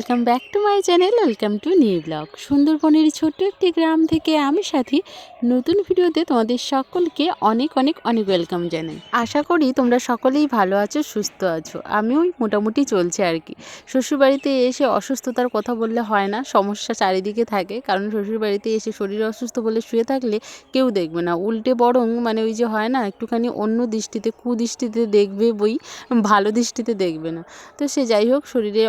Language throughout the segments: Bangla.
Welcome back to my channel welcome to new blog সুন্দরবনের ছোট্ট একটি গ্রাম থেকে আমি সাথী। নতুন ভিডিওতে তোমাদের সকলকে অনেক অনেক অনেক ওয়েলকাম জানাই। আশা করি তোমরা সকলেই ভালো আছো, সুস্থ আছো। আমিও মোটামুটি চলছে আর কি। শ্বশুরবাড়িতে এসে অসুস্থতার কথা বললে হয় না, সমস্যা চারিদিকে থাকে। কারণ শ্বশুরবাড়িতে এসে শরীর অসুস্থ বলে শুয়ে থাকলে কেউ দেখবে না। উল্টে বরং মানে ওই যে হয় না, একটুখানি অন্য দৃষ্টিতে, কুদৃষ্টিতে দেখবে বই, ভালো দৃষ্টিতে দেখবে না। তো সে যাই হোক, শরীরে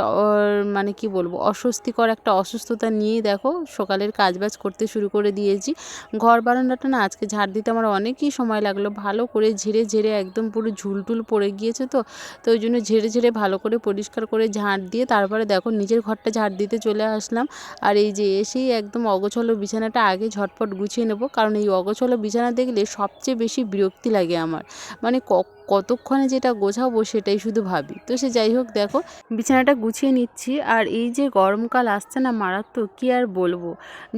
মানে কি বলব, অস্বস্তিকর একটা অসুস্থতা নিয়েই দেখো সকালের কাজবাজ করতে শুরু করে দিয়েছি। ঘর বারান্দাটা না আজকে ঝাড় দিতে আমার অনেকই সময় লাগল, ভালো করে ঝেড়ে ঝেড়ে একদম পুরো ঝুলটুল পড়ে গিয়েছে তো তো ওই জন্য ঝেড়ে ঝেড়ে ভালো করে পরিষ্কার করে ঝাড় দিয়ে তারপরে দেখো নিজের ঘরটা ঝাড় দিতে চলে আসলাম। আর এই যে এসেই একদম অগোছলো বিছানাটা আগে ঝটপট গুছিয়ে নেব, কারণ এই অগোছলো বিছানা দেখলে সবচেয়ে বেশি বিরক্তি লাগে আমার। মানে ক- কতক্ষণে যেটা গোছাবো সেটাই শুধু ভাবি। তো সে যাই হোক, দেখো, বিছানাটা গুছিয়ে নিচ্ছি। আর এই যে গরমকাল আসছে না, মারাত্মক কী আর বলব?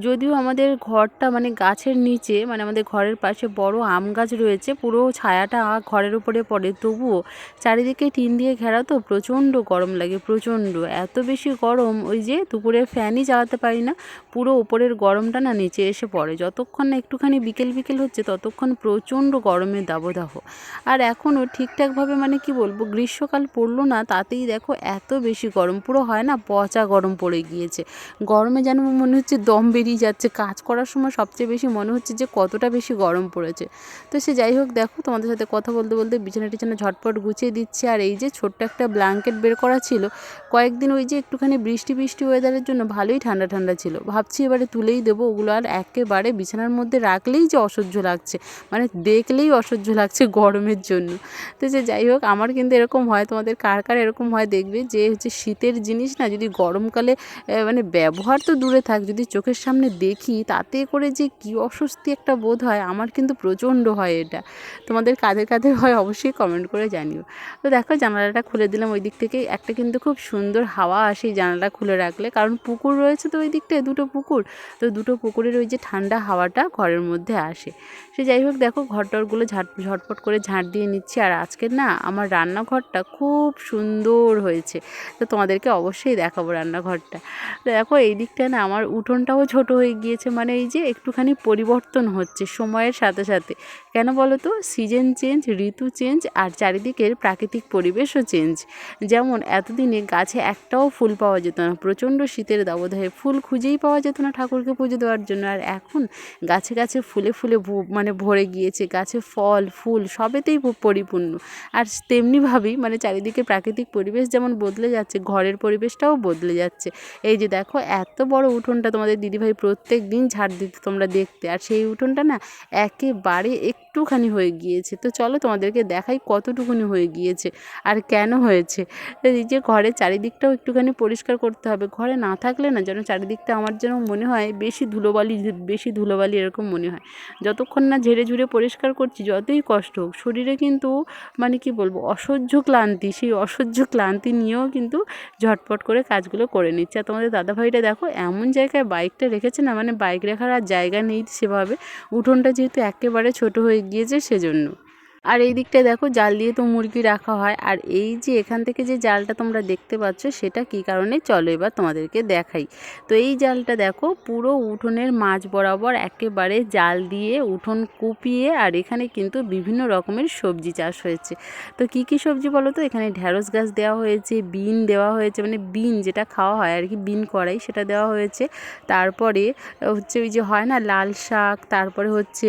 যদিও আমাদের ঘরটা মানে গাছের নিচে মানে আমাদের ঘরের পাশে বড় আম গাছ রয়েছে, পুরো ছায়াটা ঘরের উপরে পড়ে। তবুও চারিদিকে টিন দিয়ে ঘেরা তো, প্রচণ্ড গরম লাগে, প্রচণ্ড। এত বেশি গরম, ওই যে দুপুরের ফ্যানই চালাতে পারি না, পুরো ওপরের গরমটা না নিচে এসে পড়ে। যতক্ষণ না একটুখানি বিকেল বিকেল হচ্ছে, ততক্ষণ প্রচণ্ড গরমের দাবদাহ। আর এখনও ঠিকঠাকভাবে মানে কি বলব, গ্রীষ্মকাল পড়ল না, তাতেই দেখো এত বেশি গরম, পুরো হয় না পচা গরম পড়ে গিয়েছে। গরমে যেন মনে হচ্ছে দম বেরিয়ে যাচ্ছে, কাজ করার সময় সবচেয়ে বেশি মনে হচ্ছে যে কতটা বেশি গরম পড়েছে। তো সে যাই হোক, দেখো তোমাদের সাথে কথা বলতে বলতে বিছানা টিছানা ঝটপট গুছিয়ে দিচ্ছে, আর এই যে ছোট্ট একটা ব্ল্যাঙ্কেট বের করা ছিল, কয়েকদিন ওই যে একটুখানি বৃষ্টি বৃষ্টি ওয়েদারের জন্য ভালোই ঠান্ডা ঠান্ডা ছিল। ভাবছি এবারে তুলেই দেবো, ওগুলো আর একেবারে বিছানার মধ্যে রাখলেই যে অসহ্য লাগছে মানে দেখলেই অসহ্য লাগছে গরমের জন্য। তো যে যাই হোক, আমার কিন্তু এরকম হয়, তোমাদের কার কার এরকম হয় দেখবে যে হচ্ছে শীতের জিনিস না যদি গরমকালে মানে ব্যবহার তো দূরে থাক, যদি চোখের সামনে দেখি তাতে করে যে কি অস্বস্তি একটা বোধ হয়, আমার কিন্তু প্রচণ্ড হয় এটা। তোমাদের কাদের কাদের হয় অবশ্যই কমেন্ট করে জানিও। তো দেখো, জানালাটা খুলে দিলাম ওই দিক থেকে একটা কিন্তু খুব সুন্দর হাওয়া আসে জানালা খুলে রাখলে, কারণ পুকুর রয়েছে তো ওই দিকটায় দুটো পুকুর। তো দুটো পুকুরের ওই যে ঠান্ডা হাওয়াটা ঘরের মধ্যে আসে। সে যাই হোক, দেখো ঘরটরগুলো ঝাট, ঝটপট করে ঝাঁট দিয়ে নিচ্ছি। আর আজকে না আমার রান্নাঘরটা খুব সুন্দর হয়েছে। তো তোমাদেরকে অবশ্যই দেখাবো রান্নাঘরটা। দেখো এই দিকটা না আমার উঠোনটাও ছোট হয়ে গিয়েছে। মানে এই যে একটুখানি পরিবর্তন হচ্ছে সময়ের সাথে সাথে। কেন বলো তো সিজন চেঞ্জ ঋতু চেঞ্জ আর চারিদিকের প্রাকৃতিক পরিবেশও চেঞ্জ যেমন এতদিনে গাছে একটাও ফুল পাওয়া যেত না। প্রচণ্ড শীতের দাবদাহে ফুল খুঁজেই পাওয়া যেত না ঠাকুরকে পুজো দেওয়ার জন্য। আর এখন গাছে গাছে ফুলে ফুলে ভ- মানে ভরে গিয়েছে, গাছে ফল, ফুল, সবেতেই পরিপূর্ণ। আর তেমনিভাবেই মানে চারিদিকে প্রাকৃতিক পরিবেশ যেমন বদলে যাচ্ছে, ঘরের পরিবেশটাও বদলে যাচ্ছে। এই যে দেখো, এত বড় উঠোনটা তোমাদের দিদিভাই প্রত্যেক দিন ঝাড় দিতে তোমরা দেখতে। আর সেই উঠোনটা না একেবারে একটুখানি হয়ে গিয়েছে? তো চলো তোমাদেরকে দেখাই কতটুকুনি হয়ে গিয়েছে আর কেন হয়েছে। এই যে ঘরের চারিদিকটাও একটুখানি পরিষ্কার করতে হবে। ঘরে না থাকলে না যেন চারিদিকটা আমার যেন মনে হয় বেশি ধুলোবালি বেশি ধুলোবালি এরকম মনে হয়। যতক্ষণ না ঝেড়ে ঝুড়ে পরিষ্কার করছি, যতই কষ্ট হোক, শরীরে কিন্তু মানে কি বলব, অসহ্য ক্লান্তি, সেই অসহ্য ক্লান্তি নিয়েও কিন্তু ঝটপট করে কাজগুলো করে নিচ্ছে। আর তোমাদের দাদাভাইটা দেখো, এমন জায়গায় বাইকটা রেখেছে না মানে বাইক রাখার আর জায়গা নেই সেভাবে। উঠোনটা যেহেতু একেবারে ছোট হয়ে গিয়েছে সেজন্য। আর এই দিকটায় দেখো জাল দিয়ে তো মুরগি রাখা হয়। আর এই যে এখান থেকে যে জালটা তোমরা দেখতে পাচ্ছ, সেটা কী কারণে? চলো এবার তোমাদেরকে দেখাই। তো এই জালটা দেখো, পুরো উঠোনের মাঝ বরাবর একেবারে জাল দিয়ে উঠোন কুপিয়ে আর এখানে কিন্তু বিভিন্ন রকমের সবজি চাষ হয়েছে। তো কী কী সবজি বলো তো? এখানে ঢ্যাঁড়স গাছ দেওয়া হয়েছে, বিন দেওয়া হয়েছে মানে বিন যেটা খাওয়া হয় আর কি, বিন কড়াই সেটা দেওয়া হয়েছে। তারপরে হচ্ছে ওই যে হয় না, লাল শাক, তারপরে হচ্ছে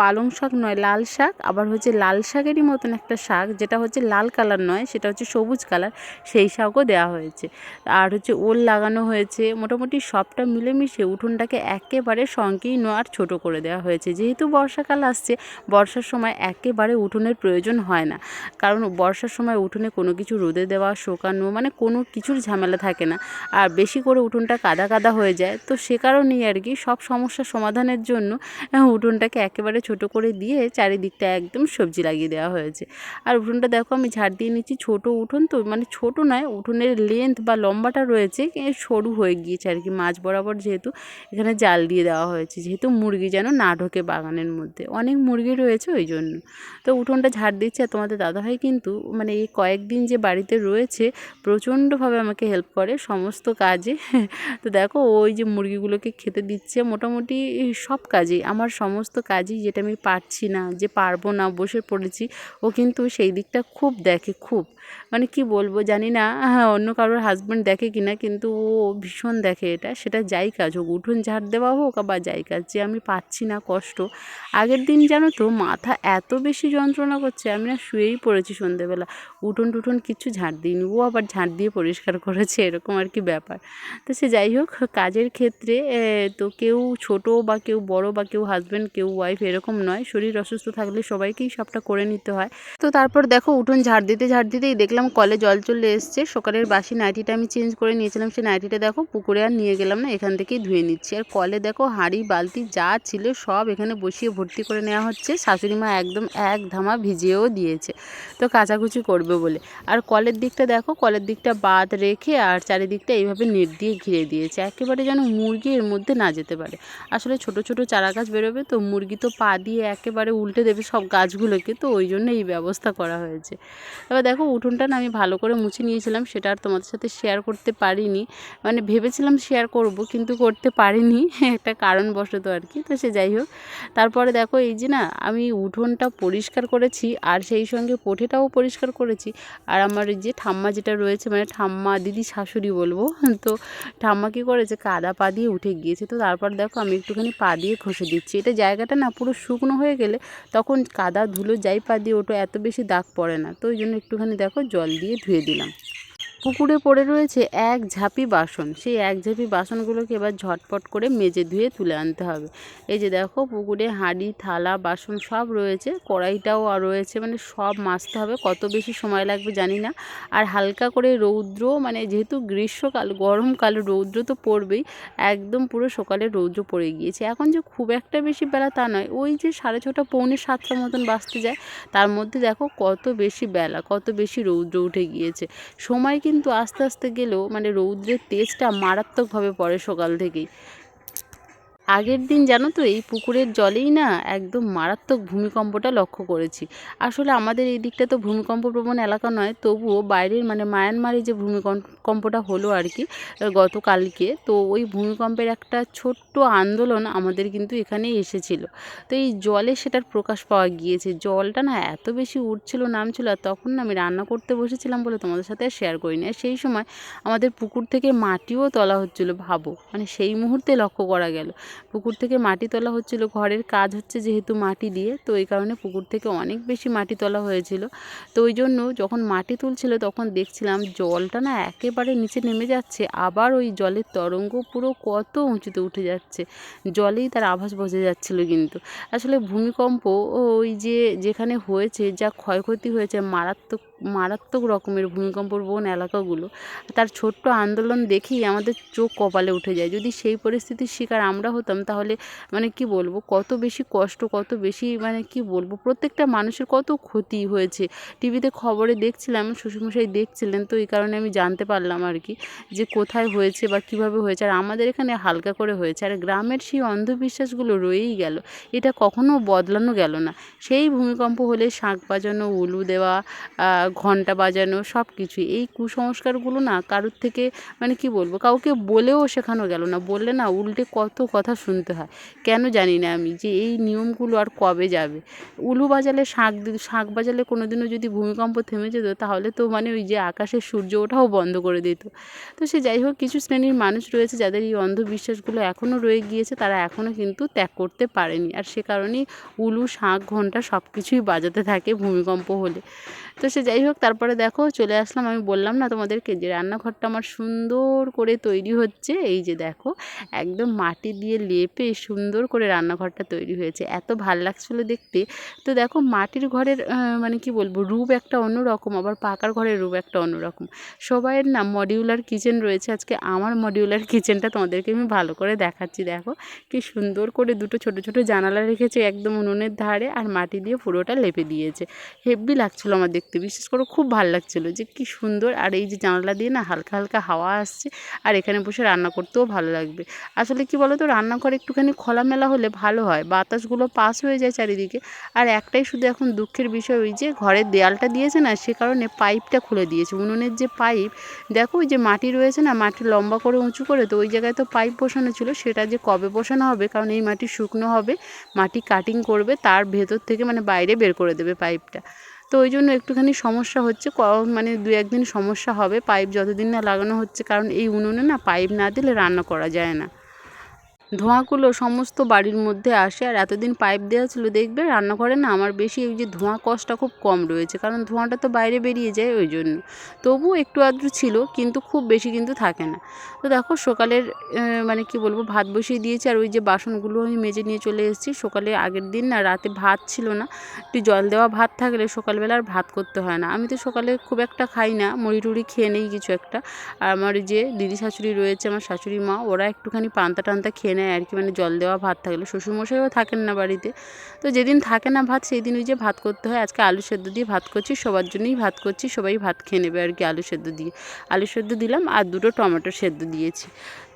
পালং শাক নয়, লাল শাক, আবার হচ্ছে লাল শাকেরই মতন একটা শাক, যেটা হচ্ছে লাল কালার নয়, সেটা হচ্ছে সবুজ কালার, সেই শাকও দেওয়া হয়েছে। আর হচ্ছে ওল লাগানো হয়েছে, মোটামুটি সবটা মিলেমিশে উঠোনটাকে একেবারে সংকীর্ণ আর ছোট করে দেওয়া হয়েছে। যেহেতু বর্ষাকাল আসছে, বর্ষার সময় একেবারে উঠোনের প্রয়োজন হয় না। কারণ বর্ষার সময় উঠোনে কোনো কিছু রোদে দেওয়া, শোকানো মানে কোনো কিছুর ঝামেলা থাকে না। আর বেশি করে উঠোনটা কাদা কাদা হয়ে যায়, তো সে কারণেই আর কি সব সমস্যার সমাধানের জন্য উঠোনটাকে একেবারে ছোট করে দিয়ে চারিদিকটা একদম একদম সবজি লাগিয়ে দেওয়া হয়েছে। আর উঠোনটা দেখো আমি ঝাড় দিয়ে নিচ্ছি, ছোটো উঠোন তো মানে ছোট নয়, উঠোনের লেন্থ বা লম্বাটা রয়েছে সরু হয়ে গিয়েছে আর কি, মাঝ বরাবর যেহেতু এখানে জাল দিয়ে দেওয়া হয়েছে, যেহেতু মুরগি যেন না ঢোকে বাগানের মধ্যে। অনেক মুরগি রয়েছে ওই জন্য। তো উঠোনটা ঝাড় দিচ্ছে আর তোমাদের দাদাভাই কিন্তু মানে এই কয়েকদিন যে বাড়িতে রয়েছে, প্রচণ্ডভাবে আমাকে হেল্প করে সমস্ত কাজে। তো দেখো ওই যে মুরগিগুলোকে খেতে দিচ্ছে, মোটামুটি সব কাজেই, আমার সমস্ত কাজই যেটা আমি পারছি না, যে পারব না বসে পড়েছি। ও কিন্তু সেই দিকটা খুব দেখে খুব। মানে কি বলব জানি না হ্যাঁ অন্য কারোর হাজব্যান্ড দেখে কি না কিন্তু ও ভীষণ দেখে এটা। সেটা যাই কাজ হোক, উঠোন ঝাড় দেওয়া হোক বা যাই কাজ, যে আমি পাচ্ছি না কষ্ট। আগের দিন জানো তো, মাথা এত বেশি যন্ত্রণা করছে, আমি না শুয়েই পড়েছি সন্ধেবেলা। উঠোন টুঠোন কিছু ঝাড় দিইনি, ও আবার ঝাড় দিয়ে পরিষ্কার করেছে, এরকম আর কি ব্যাপার। তো সে যাই হোক, কাজের ক্ষেত্রে তো কেউ ছোট বা কেউ বড় বা কেউ হাজব্যান্ড কেউ ওয়াইফ এরকম নয়, শরীর অসুস্থ থাকলে সবাইকেই সবটা করে নিতে হয়। তো তারপর দেখো, উঠোন ঝাড় দিতে, ঝাড় দিতেই দেখলাম কলে জল চলে এসছে। সকালের বাসি নাইটিটা আমি চেঞ্জ করে নিয়েছিলাম। সেই নাইটিটা দেখো পুকুরে আর নিয়ে গেলাম না, এখান থেকেই ধুয়ে নিচ্ছি। আর কলে দেখো হাঁড়ি, বালতি যা ছিল সব এখানে বসিয়ে ভর্তি করে নেওয়া হচ্ছে। শাশুড়ি মা একদম এক ধামা ভিজিয়েও দিয়েছে। তো কাচাকুচি করবে বলে। আর কলের দিকটা দেখো, কলের দিকটা বাদ রেখে আর চারিদিকটা এইভাবে নেট দিয়ে ঘিরে দিয়েছে। একেবারে যেন মুরগি এর মধ্যে না যেতে পারে। আসলে ছোট ছোট চারা গাছ বেরোবে তো মুরগি তো পা দিয়ে একেবারে উল্টে দেবে সব গাছগুলোকে। তো ওই জন্য এই ব্যবস্থা করা হয়েছে। এবার দেখো উঠোনটা না আমি ভালো করে মুছে নিয়েছিলাম, সেটা আর তোমাদের সাথে শেয়ার করতে পারিনি। মানে ভেবেছিলাম শেয়ার করব, কিন্তু করতে পারিনি, একটা কারণবশত আর কি। তো সে যাই হোক, তারপরে দেখো এই যে না, আমি উঠোনটা পরিষ্কার করেছি, আর সেই সঙ্গে পোঠেটাও পরিষ্কার করেছি। আর আমার যে ঠাম্মা যেটা রয়েছে মানে ঠাম্মা দিদি শাশুড়ি বলব, তো ঠাম্মা কী করেছে, কাদা পা দিয়ে উঠে গিয়েছে। তো তারপর দেখো আমি একটুখানি পা দিয়ে ঘষে দিচ্ছি। এটা জায়গাটা না পুরো শুকনো হয়ে গেলে তখন কাদা ধুলো যাই পা দিয়ে ওঠো, এত বেশি দাগ পড়ে না। তো ওই জন্য একটুখানি দেখো জল দিয়ে ধুয়ে দিলাম। পুকুরে পড়ে রয়েছে এক ঝাঁপি বাসন। সেই এক ঝাঁপি বাসনগুলোকে এবার ঝটপট করে মেজে ধুয়ে তুলে আনতে হবে। এই যে দেখো, পুকুরে হাঁড়ি, থালা, বাসন সব রয়েছে। কড়াইটাও আর রয়েছে মানে সব মাজতে হবে। কত বেশি সময় লাগবে জানি না। আর হালকা করে রৌদ্র মানে যেহেতু গ্রীষ্মকাল, গরমকাল, রৌদ্র তো পড়বেই। একদম পুরো সকালে রৌদ্র পড়ে গিয়েছে। এখন যে খুব একটা বেশি বেলা তা নয়, ওই যে সাড়ে ছটা, পৌনে সাতটার মতন বাঁচতে যায়। তার মধ্যে দেখো কত বেশি বেলা, কত বেশি রৌদ্র উঠে গিয়েছে। সময় কিন্তু আস্তে আস্তে গেলেও মানে রৌদ্রের তেজটা মারাত্মকভাবে পড়ে সকাল থেকেই। আগের দিন জানো তো এই পুকুরের জলেই না একদম মারাত্মক ভূমিকম্পটা লক্ষ্য করেছি। আসলে আমাদের এই দিকটা তো ভূমিকম্প প্রবণ এলাকা নয়, তবুও বাইরের মানে মায়ানমারে যে ভূমিকম্পটা হলো আর কি গতকালকে, তো ওই ভূমিকম্পের একটা ছোট্ট আন্দোলন আমাদের কিন্তু এখানে এসেছিল। তো এই জলে সেটার প্রকাশ পাওয়া গিয়েছে। জলটা না এত বেশি উঠছিল নামছিল, আর তখন না আমি রান্না করতে বসেছিলাম বলে তোমাদের সাথে শেয়ার করিনি। আর সেই সময় আমাদের পুকুর থেকে মাটিও তোলা হচ্ছিল, ভাবো। মানে সেই মুহূর্তে লক্ষ্য করা গেল। পুকুর থেকে মাটি তোলা হচ্ছিল। ঘরের কাজ হচ্ছে যেহেতু মাটি দিয়ে, তো এই কারণে পুকুর থেকে অনেক বেশি মাটি তোলা হয়েছিল। তো ওই জন্য যখন মাটি তুলছিল তখন দেখছিলাম জলটা না একেবারে নিচে নেমে যাচ্ছে, আবার ওই জলের তরঙ্গ পুরো কত উঁচুতে উঠে যাচ্ছে। জলেই তার আভাস বোঝা যাচ্ছিল কিন্তু। আসলে ভূমিকম্প ওই যে যেখানে হয়েছে, যা ক্ষয়ক্ষতি হয়েছে, মারাত্মক মারাত্মক রকমের ভূমিকম্প প্রবণ এলাকাগুলো। তার ছোট্ট আন্দোলন দেখেই আমাদের চোখ কপালে উঠে যায়। যদি সেই পরিস্থিতির শিকার আমরা হতাম, তাহলে মানে কি বলব? কত বেশি কষ্ট, কত বেশি মানে কি বলব? প্রত্যেকটা মানুষের কত ক্ষতি হয়েছে। টিভিতে খবরে দেখছিলাম, শ্বশুরমশাই দেখছিলেন, তো এই কারণে আমি জানতে পারলাম আর কি যে কোথায় হয়েছে বা কীভাবে হয়েছে। আর আমাদের এখানে হালকা করে হয়েছে। আর গ্রামের সেই অন্ধবিশ্বাসগুলো রয়েই গেল। এটা কখনো বদলানো গেল না। সেই ভূমিকম্প হলে শাঁখ বাজানো, উলু দেওয়া ঘণ্টা বাজানো সব কিছুই এই কুসংস্কারগুলো না কারোর থেকে মানে কি বলব, কাউকে বলেও শেখানো গেল না। বললে না উল্টে কত কথা শুনতে হয়। কেন জানি না আমি যে এই নিয়মগুলো আর কবে যাবে। উলু বাজালে শাঁখ শাঁখ বাজালে কোনো দিনও যদি ভূমিকম্প থেমে যেত, তাহলে তো মানে ওই যে আকাশের সূর্য ওঠাও বন্ধ করে দিত। তো সে যাই হোক, কিছু শ্রেণির মানুষ রয়েছে যাদের এই অন্ধবিশ্বাসগুলো এখনও রয়ে গিয়েছে, তারা এখনও কিন্তু ত্যাগ করতে পারেনি। আর সে কারণেই উলু শাঁখ ঘণ্টা সব কিছুই বাজাতে থাকে ভূমিকম্প হলে। তো সে যাই হোক, তারপরে দেখো চলে আসলাম। আমি বললাম, না, তোমাদেরকে যে রান্নাঘরটা আমার সুন্দর করে তৈরি হচ্ছে, এই যে দেখো, একদম মাটি দিয়ে লেপে সুন্দর করে রান্নাঘরটা তৈরি হয়েছে। এত ভালো লাগছিল দেখতে। তো দেখো, মাটির ঘরের মানে কি বলব, রূপ একটা অন্যরকম, আবার পাকার ঘরের রূপ একটা অন্যরকম। সবাইয়ের না মডিউলার কিচেন রয়েছে। আজকে আমার মডিউলার কিচেনটা তোমাদেরকে আমি ভালো করে দেখাচ্ছি। দেখো, কি সুন্দর করে দুটো ছোট ছোট জানালা রেখেছে একদম উনুনের ধারে, আর মাটি দিয়ে পুরোটা লেপে দিয়েছে। হেভি লাগছিল আমার দেখতে। বিশেষ করে খুব ভালো লাগছিল যে কি সুন্দর। আর এই যে জানলা দিয়ে না হালকা হালকা হাওয়া আসছে আর এখানে বসে রান্না করতেও ভালো লাগবে। আসলে কি বলো তো রান্নাঘর একটুখানি খোলামেলা হলে ভালো হয়। বাতাসগুলো পাস হয়ে যায় চারিদিকে। আর একটাই শুধু এখন দুঃখের বিষয় ওই যে ঘরের দেয়ালটা দিয়েছে না, সে কারণে পাইপটা খুলে দিয়েছে। উনুনের যে পাইপ, দেখো ওই যে মাটি রয়েছে না, মাটি লম্বা করে, উঁচু করে, তো ওই জায়গায় তো পাইপ বসানো ছিল। সেটা যে কবে বসানো হবে? কারণ এই মাটি শুকনো হবে, মাটি কাটিং করবে, তার ভেতর থেকে মানে বাইরে বের করে দেবে পাইপটা। তো ওই জন্য একটুখানি সমস্যা হচ্ছে। ক- মানে দু একদিন সমস্যা হবে। পাইপ যতদিন না লাগানো হচ্ছে, কারণ এই উনুনে না পাইপ না দিলে রান্না করা যায় না। ধোঁয়াগুলো সমস্ত বাড়ির মধ্যে আসে আর এতদিন পাইপ দেওয়া ছিল, দেখবে রান্নাঘরে না আমার বেশি ওই যে ধোঁয়া কষ্টটা খুব কম রয়েছে, কারণ ধোঁয়াটা তো বাইরে বেরিয়ে যায় ওই জন্য। তবুও একটু আধটু ছিল, কিন্তু খুব বেশি কিন্তু থাকে না। তো দেখো সকালের মানে কি বলব, ভাত বসিয়ে দিয়েছি আর ওই যে বাসনগুলো আমি মেজে নিয়ে চলে এসেছি। সকালে আগের দিন না রাতে ভাত ছিল না, একটু জল দেওয়া ভাত থাকলে সকালবেলা আর ভাত করতে হয় না। আমি তো সকালে খুব একটা খাই না, মুড়ি টুড়ি খেয়ে নেই কিছু একটা। আর আমার যে দিদি শাশুড়ি রয়েছে, আমার শাশুড়ি মা, ওরা একটুখানি পান্তা টান্তা খেয়ে নেয়। আর কি মানে জল দেওয়া ভাত থাকলে। শ্বশুরমশাইও থাকেন না বাড়িতে। তো যেদিন থাকে না ভাত সেই দিন ওই যে ভাত করতে হয়। আজকে আলু সেদ্ধ দিয়ে ভাত করছি, সবার জন্যই ভাত করছি, সবাই ভাত খেয়ে নেবে আর কি আলু সেদ্ধ দিয়ে। আলু সেদ্ধ দিলাম আর দুটো টমেটো সেদ্ধ দিয়েছি।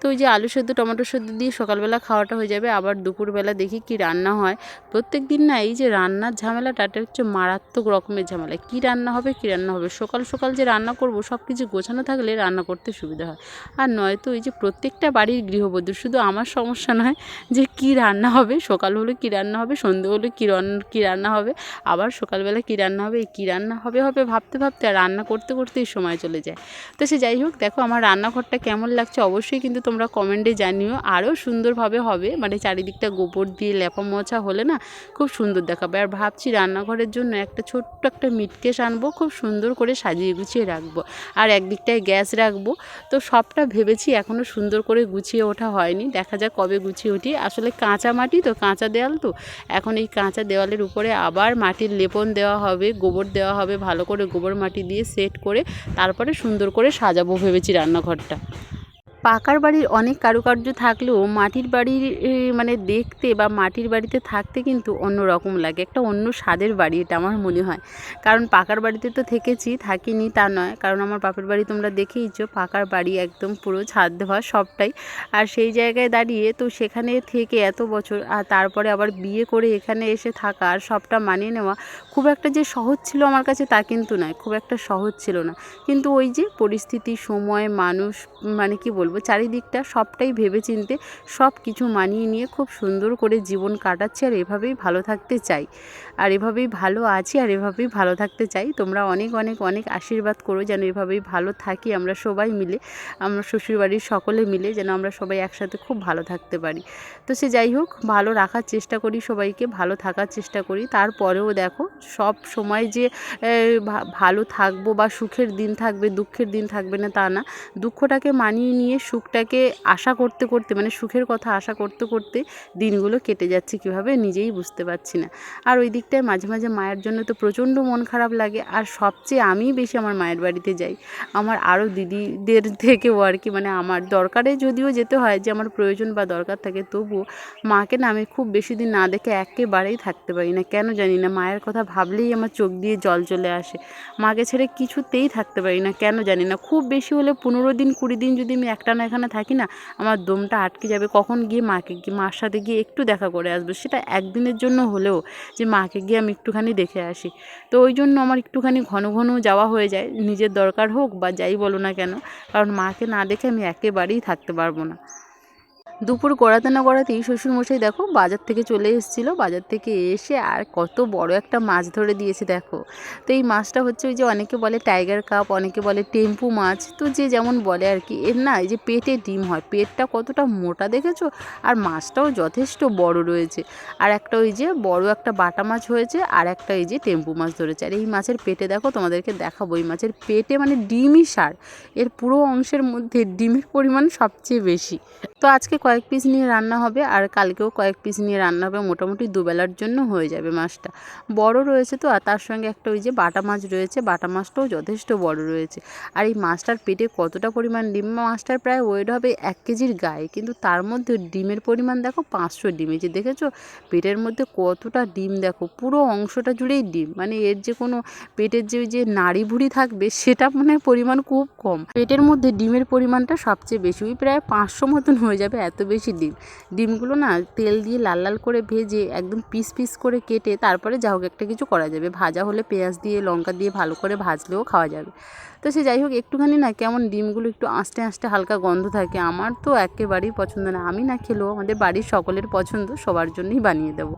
তো ওই যে আলু সেদ্ধ, টমেটো সেদ্ধ দিয়ে সকালবেলা খাওয়াটা হয়ে যাবে। আবার দুপুরবেলা দেখি কি রান্না হয়। প্রত্যেক দিন না এই যে রান্নার ঝামেলাটা, এটা হচ্ছে মারাত্মক রকমের ঝামেলা। কী রান্না হবে, কী রান্না হবে? সকাল সকাল যে রান্না করব সব কিছু গোছানো থাকলে রান্না করতে সুবিধা হয়। আর নয়তো এই যে প্রত্যেকটা বাড়ির গৃহবধূ, শুধু আমার সমস্যা নয় যে কী রান্না হবে, সকাল হলে কী রান্না হবে, সন্ধে হলে কী রান্না কী রান্না হবে, আবার সকালবেলা কী রান্না হবে কী রান্না হবে হবে ভাবতে ভাবতে আর রান্না করতে করতেই সময় চলে যায়। তো সে যাই হোক, দেখো আমার রান্নাঘরটা কেমন লাগছে, অবশ্যই কিন্তু তোমরা কমেন্টে জানিও। আরও সুন্দরভাবে হবে। মানে চারিদিকটা গোবর দিয়ে লেপা মোছা হলে না খুব সুন্দর দেখাবে। আর ভাবছি রান্নাঘরের জন্য একটা ছোট্ট একটা মিটকেশ আনব, খুব সুন্দর করে সাজিয়ে গুছিয়ে রাখব। আর একদিকটায় গ্যাস রাখব। তো সবটা ভেবেছি এখনও সুন্দর করে গুছিয়ে ওঠা হয়নি। দেখা যাক কবে গুছিয়ে উঠি। আসলে কাঁচা মাটি তো, কাঁচা দেওয়াল তো। এখন এই কাঁচা দেওয়ালের উপরে আবার মাটির লেপন দেওয়া হবে, গোবর দেওয়া হবে, ভালো করে গোবর মাটি দিয়ে সেট করে তারপরে সুন্দর করে সাজাবো ভেবেছি রান্নাঘরটা। পাকার বাড়ির অনেক কারুকার্য থাকলেও মাটির বাড়ির মানে দেখতে বা মাটির বাড়িতে থাকতে কিন্তু অন্য রকম লাগে। একটা অন্য স্বাদের বাড়ি এটা আমার মনে হয়। কারণ পাকার বাড়িতে তো থেকেছি, থাকিনি তা নয়। কারণ আমার বাপের বাড়ি তোমরা দেখেইছো, পাকার বাড়ি একদম পুরো ছাদ দেওয়া সবটাই। আর সেই জায়গায় দাঁড়িয়ে তো সেখানে থেকে এত বছর, আর তারপরে আবার বিয়ে করে এখানে এসে থাকা আর সবটা মানিয়ে নেওয়া খুব একটা যে সহজ ছিল আমার কাছে তা কিন্তু নয়, খুব একটা সহজ ছিল না। কিন্তু ওই যে পরিস্থিতি, সময়, মানুষ মানে কি বলব চারিদিকটা সবটাই ভেবেচিন্তে সব কিছু মানিয়ে নিয়ে খুব সুন্দর করে জীবন কাটাচ্ছি আর এভাবেই ভালো থাকতে চাই। আর এভাবেই ভালো আছি আর এভাবেই ভালো থাকতে চাই। তোমরা অনেক অনেক অনেক আশীর্বাদ করো যেন এভাবেই ভালো থাকি আমরা সবাই মিলে, আমরা শ্বশুরবাড়ির সকলে মিলে যেন আমরা সবাই একসাথে খুব ভালো থাকতে পারি। তো সে যাই হোক, ভালো রাখার চেষ্টা করি সবাইকে, ভালো থাকার চেষ্টা করি। তারপরেও দেখো, সব সময় যে ভালো থাকব বা সুখের দিন থাকবে, দুঃখের দিন থাকবে না তা না। দুঃখটাকে মানিয়ে নিয়ে সুখটাকে আশা করতে করতে মানে সুখের কথা আশা করতে করতে দিনগুলো কেটে যাচ্ছে কীভাবে নিজেই বুঝতে পারছি না। আর ওই দিকটায় মাঝে মাঝে মায়ের জন্য তো প্রচণ্ড মন খারাপ লাগে। আর সবচেয়ে আমিই বেশি আমার মায়ের বাড়িতে যাই। আমার আরও দিদিদের থেকেও আর কি মানে আমার দরকারে যদিও যেতে হয়, যে আমার প্রয়োজন বা দরকার থাকে, তবুও মাকে না আমি খুব বেশি দিন না দেখে একেবারেই থাকতে পারি না। কেন জানি না, মায়ের কথা ভাবলেই আমার চোখ দিয়ে জল চলে আসে। মাকে ছেড়ে কিছুতেই থাকতে পারি না, কেন জানি না। খুব বেশি হলে পনেরো দিন, কুড়ি দিন যদি আমি একটানা এখানে থাকি না, আমার দমটা আটকে যাবে। কখন গিয়ে মাকে গিয়ে, মার সাথে গিয়ে একটু দেখা করে আসব। সেটা একদিনের জন্য হলেও যে মাকে গিয়ে আমি একটুখানি দেখে আসি। তো ওই জন্য আমার একটুখানি ঘন ঘন যাওয়া হয়ে যায়। নিজের দরকার হোক বা যাই বলো না কেন, কারণ মাকে না দেখে আমি একেবারেই থাকতে পারব না। দুপুর গড়াতে না গড়াতেই শ্বশুরমশাই দেখো বাজার থেকে চলে এসেছিল। বাজার থেকে এসে আর কত বড় একটা মাছ ধরে দিয়েছে দেখো। তো এই মাছটা হচ্ছে ওই যে অনেকে বলে টাইগার কাপ অনেকে বলে টেম্পু মাছ। তো যে যেমন বলে আর কি, এর না এই যে পেটে ডিম হয়, পেটটা কতটা মোটা দেখেছ? আর মাছটাও যথেষ্ট বড় রয়েছে। আর একটা ওই যে বড় একটা বাটা মাছ হয়েছে, আর একটা এই যে টেম্পু মাছ ধরেছে। আর এই মাছের পেটে দেখো তোমাদেরকে দেখাবো, এই মাছের পেটে মানে ডিমই সার। এর পুরো অংশের মধ্যে ডিমের পরিমাণ সবচেয়ে বেশি। তো আজকে কয়েক পিস নিয়ে রান্না হবে আর কালকেও কয়েক পিস নিয়ে রান্না হবে মোটামুটি দুবেলার জন্য হয়ে যাবে মাছটা। বড় রয়েছে তো আর তার সঙ্গে একটা ওই যে বাটা মাছ রয়েছে, বাটা মাছটাও যথেষ্ট বড় রয়েছে। আর এই মাছটার পেটে কতটা পরিমাণ ডিম? মাছটার প্রায় ওয়েট হবে এক কেজির গায়ে, কিন্তু তার মধ্যে ডিমের পরিমাণ দেখো পাঁচশো ডিম। এই যে দেখেছ? পেটের মধ্যে কতটা ডিম দেখো, পুরো অংশটা জুড়েই ডিম। মানে এর যে কোনো পেটের যে ওই যে নাড়ি ভুড়ি থাকবে, সেটা মানে পরিমাণ খুব কম। পেটের মধ্যে ডিমের পরিমাণটা সবচেয়ে বেশি, ওই প্রায় পাঁচশো মতন হয়ে যাবে এত বেশি ডিম। ডিমগুলো না তেল দিয়ে লাল লাল করে ভেজে একদম পিস পিস করে কেটে তারপরে যা হোক একটা কিছু করা যাবে। ভাজা হলে পেঁয়াজ দিয়ে, লঙ্কা দিয়ে ভালো করে ভাজলেও খাওয়া যাবে। তো সে যাই হোক, একটুখানি না কেমন ডিমগুলো একটু আঁচটে আঁচটে হালকা গন্ধ থাকে। আমার তো একেবারেই পছন্দ না। আমি না খেলেও আমাদের বাড়ির সকলের পছন্দ, সবার জন্যই বানিয়ে দেবো।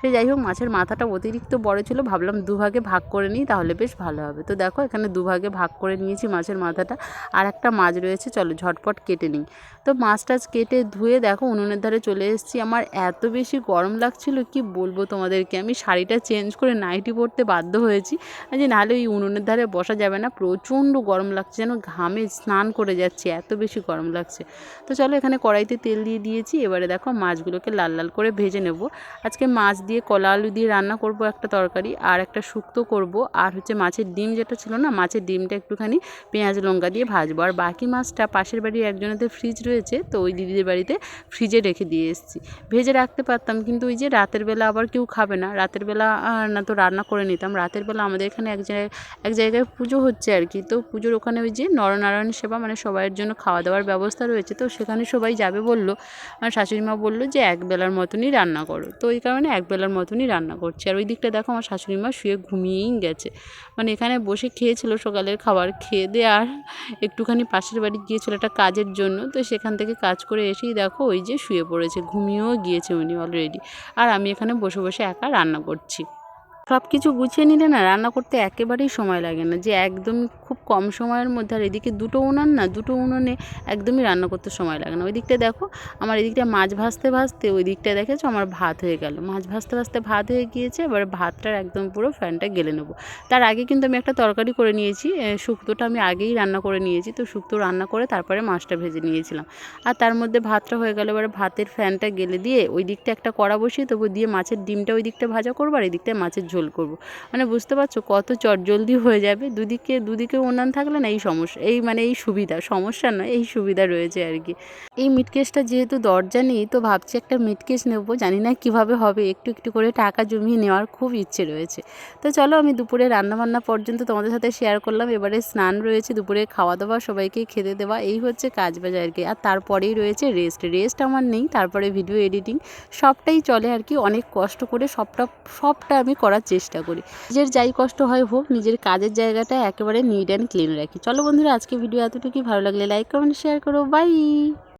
সে যাই হোক, মাছের মাথাটা অতিরিক্ত বড় ছিল, ভাবলাম দুভাগে ভাগ করে নিই, তাহলে বেশ ভালো হবে। তো দেখো, এখানে দুভাগে ভাগ করে নিয়েছি মাছের মাথাটা। আর একটা মাছ রয়েছে, চলো ঝটপট কেটে নিই। তো মাছ টাছ কেটে ধুয়ে দেখো, উনুনের ধারে চলে এসেছি। আমার এত বেশি গরম লাগছিল, কি বলব তোমাদেরকে? আমি শাড়িটা চেঞ্জ করে নাইটি পরতে বাধ্য হয়েছি। যে নাহলে ওই উনুনের ধারে বসা যাবে না। প্রচণ্ড গরম লাগছে, যেন ঘামে স্নান করে যাচ্ছে, এত বেশি গরম লাগছে। তো চলো এখানে কড়াইতে তেল দিয়ে দিয়েছি, এবারে দেখো মাছগুলোকে লাল লাল করে ভেজে নেব। আজকে মাছ দিয়ে কলা আলু দিয়ে রান্না করব একটা তরকারি, আর একটা শুক্তো করব, আর হচ্ছে মাছের ডিম যেটা ছিল না, মাছের ডিমটা একটুখানি পেঁয়াজ লঙ্কা দিয়ে ভাজবো। আর বাকি মাছটা পাশের বাড়ির একজনেদের ফ্রিজ রয়েছে, তো ওই দিদিদের বাড়িতে ফ্রিজে রেখে দিয়ে এসেছি। ভেজে রাখতে পারতাম, কিন্তু ওই যে রাতের বেলা আবার কেউ খাবে না, রাতের বেলা না তো রান্না করে নিতাম। রাতের বেলা আমাদের এখানে এক জায়গায় এক জায়গায় পুজো হচ্ছে আর কি, তো পুজোর ওখানে ওই যে নরনারায়ণ সেবা মানে সবাইয়ের জন্য খাওয়া দাওয়ার ব্যবস্থা রয়েছে। তো সেখানে সবাই যাবে বলল, আমার শাশুড়ি মা বলল যে এক বেলার মতনই রান্না করো। তো ওই কারণে এক বেলার মতনই রান্না করছি। আর ওই দিকটা দেখো আমার শাশুড়ি মা শুয়ে ঘুমিয়েই গেছে। মানে এখানে বসে খেয়েছিল সকালের খাবার, খেয়ে দিয়ে আর একটুখানি পাশের বাড়ি গিয়েছিল একটা কাজের জন্য। তো সেখান থেকে কাজ করে এসেই দেখো ওই যে শুয়ে পড়েছে, ঘুমিয়েও গিয়েছে উনি অলরেডি আর আমি এখানে বসে বসে একা রান্না করছি। সব কিছু গুছিয়ে নিলে না রান্না করতে একেবারেই সময় লাগে না। যে একদম খুব কম সময়ের মধ্যে আর এদিকে দুটো উনান না, দুটো উনুনে একদমই রান্না করতে সময় লাগে না। ওই দিকটা দেখো, আমার এদিকটা মাছ ভাজতে ভাজতে ওই দিকটা দেখেছ আমার ভাত হয়ে গেল। মাছ ভাজতে ভাজতে ভাত হয়ে গিয়েছে, এবার ভাতটার একদম পুরো ফ্যানটা গেলে নেব। তার আগে কিন্তু আমি একটা তরকারি করে নিয়েছি শুক্তোটা আমি আগেই রান্না করে নিয়েছি, তো শুক্তো রান্না করে তারপরে মাছটা ভেজে নিয়েছিলাম। আর তার মধ্যে ভাতটা হয়ে গেল, এবার ভাতের ফ্যানটা গেলে দিয়ে ওই দিকটা একটা কড়া বসিয়ে তবু দিয়ে মাছের ডিমটা ওই দিকটা ভাজা করব, আর এই দিকটায় মাছের ঝোল করব। মানে বুঝতে পারছ কত চটজলদি হয়ে যাবে, দুদিকে দুদিকে উনান থাকলে না এই সমস্যা, এই মানে এই সুবিধা, সমস্যা নয়, এই সুবিধা রয়েছে আর কি। এই মিটকেসটা যেহেতু দরজা নেই, তো ভাবছি একটা মিটকেস নেব, জানি না কীভাবে হবে, একটু একটু করে টাকা জমিয়ে নেওয়ার খুব ইচ্ছে রয়েছে। তো চলো আমি দুপুরে রান্নাবান্না পর্যন্ত তোমাদের সাথে শেয়ার করলাম, এবারে স্নান রয়েছে, দুপুরে খাওয়া দাওয়া সবাইকে খেতে দেওয়া, এই হচ্ছে কাজ বাজ আর কি। আর তারপরেই রয়েছে রেস্ট রেস্ট আমার নেই, তারপরে ভিডিও এডিটিং সবটাই চলে আর কি, অনেক কষ্ট করে সবটা সবটা আমি করার চেষ্টা করি। নিজের যাই কষ্ট হয় হোক, নিজের কাজের জায়গাটা একেবারে নিট অ্যান্ড ক্লিন রাখি। চলো বন্ধুরা, আজকে ভিডিও এতটুকুই। ভালো লাগলে লাইক কমেন্ট শেয়ার করো। বাই